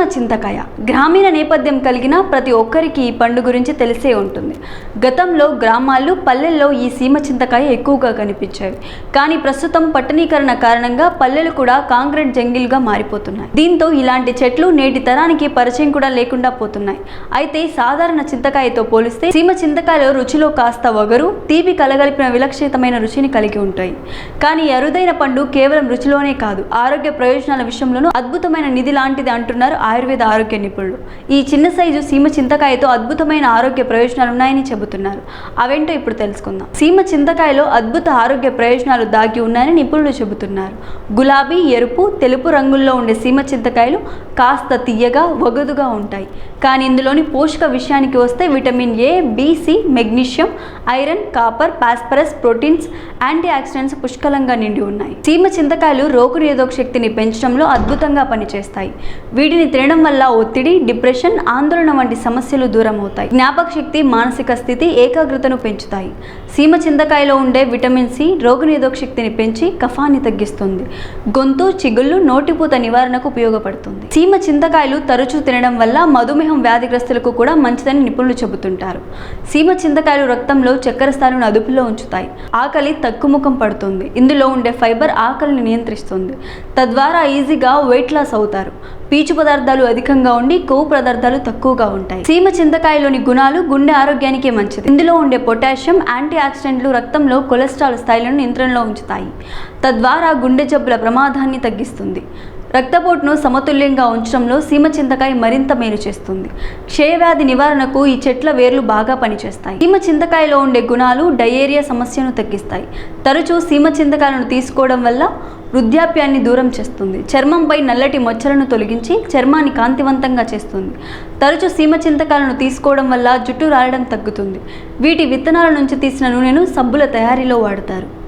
సీమ చింతకాయ. గ్రామీణ నేపథ్యం కలిగిన ప్రతి ఒక్కరికి ఈ పండు గురించి తెలిసే ఉంటుంది. గతంలో గ్రామాల్లో పల్లెల్లో ఈ సీమ చింతకాయ ఎక్కువగా కనిపించేవి. కానీ ప్రస్తుతం పట్టణీకరణ కారణంగా పల్లెలు కూడా కాంక్రీట్ జంగిల్గా మారిపోతున్నాయి. దీంతో ఇలాంటి చెట్లు నేటి తరానికి పరిచయం కూడా లేకుండా పోతున్నాయి. అయితే సాధారణ చింతకాయతో పోలిస్తే సీమ చింతకాయలో రుచిలో కాస్త వగరు తీపి కలగలిపిన విలక్షితమైన రుచిని కలిగి ఉంటాయి. కానీ అరుదైన పండు కేవలం రుచిలోనే కాదు ఆరోగ్య ప్రయోజనాల విషయంలోనూ అద్భుతమైన నిధి లాంటిది అంటున్నారు ఆయుర్వేద ఆరోగ్య నిపుణులు. ఈ చిన్న సైజు సీమ చింతకాయతో అద్భుతమైన ఆరోగ్య ప్రయోజనాలు ఉన్నాయని చెబుతున్నారు. అవేంటో ఇప్పుడు తెలుసుకుందాం. సీమ చింతకాయలో అద్భుత ఆరోగ్య ప్రయోజనాలు దాగి ఉన్నాయని నిపుణులు చెబుతున్నారు. గులాబీ ఎరుపు తెలుపు రంగుల్లో ఉండే సీమ చింతకాయలు కాస్త తీయగా వగదుగా ఉంటాయి. కానీ ఇందులోని పోషక విషయానికి వస్తే vitamin A B C magnesium iron copper phosphorus proteins antioxidants పుష్కలంగా నిండి ఉన్నాయి. సీమ చింతకాయలు రోగనిరోధక శక్తిని పెంచడంలో అద్భుతంగా పనిచేస్తాయి. వీటిని తినడం వల్ల ఒత్తిడి డిప్రెషన్ ఆందోళన వంటి సమస్యలు దూరం అవుతాయి జ్ఞాపక శక్తి మానసిక స్థితి ఏకాగ్రతను పెంచుతాయి. సీమ చింతకాయలో ఉండే విటమిన్ సి రోగనిరోధక శక్తిని పెంచి కఫాన్ని తగ్గిస్తుంది. గొంతు చిగుళ్ళు నోటిపూత నివారణకు ఉపయోగపడుతుంది. సీమ చింతకాయలు తరచూ తినడం వల్ల మధుమేహం వ్యాధిగ్రస్తులకు కూడా మంచిదని నిపుణులు చెబుతుంటారు. సీమ చింతకాయలు రక్తంలో చక్కెర స్థాయిలను అదుపులో ఉంచుతాయి. ఆకలి తక్కుముఖం పడుతుంది. ఇందులో ఉండే ఫైబర్ ఆకలిని నియంత్రిస్తుంది. తద్వారా ఈజీగా వెయిట్ లాస్ అవుతారు. పీచు పదార్థాలు అధికంగా ఉండి కొవ్వు పదార్థాలు తక్కువగా ఉంటాయి. సీమ చింతకాయలోని గుణాలు గుండె ఆరోగ్యానికి మంచిది. ఇందులో ఉండే పొటాషియం యాంటీ ఆక్సిడెంట్లు రక్తంలో కొలెస్ట్రాల్ స్థాయిలను నియంత్రణలో ఉంచుతాయి. తద్వారా గుండె జబ్బుల ప్రమాదాన్ని తగ్గిస్తుంది. రక్తపోటును సమతుల్యంగా ఉంచడంలో సీమ చింతకాయ మరింత మేలు చేస్తుంది. క్షయవ్యాధి నివారణకు ఈ చెట్ల వేర్లు బాగా పనిచేస్తాయి. సీమ చింతకాయలో ఉండే గుణాలు డయేరియా సమస్యను తగ్గిస్తాయి. తరచూ సీమ చింతకాయలను తీసుకోవడం వల్ల వృద్ధాప్యాన్ని దూరం చేస్తుంది. చర్మంపై నల్లటి మచ్చలను తొలగించి చర్మాన్ని కాంతివంతంగా చేస్తుంది. తరచు సీమ చింతకాలను తీసుకోవడం వల్ల జుట్టు రాలడం తగ్గుతుంది. వీటి విత్తనాల నుంచి తీసిన నూనెను సబ్బుల తయారీలో వాడతారు.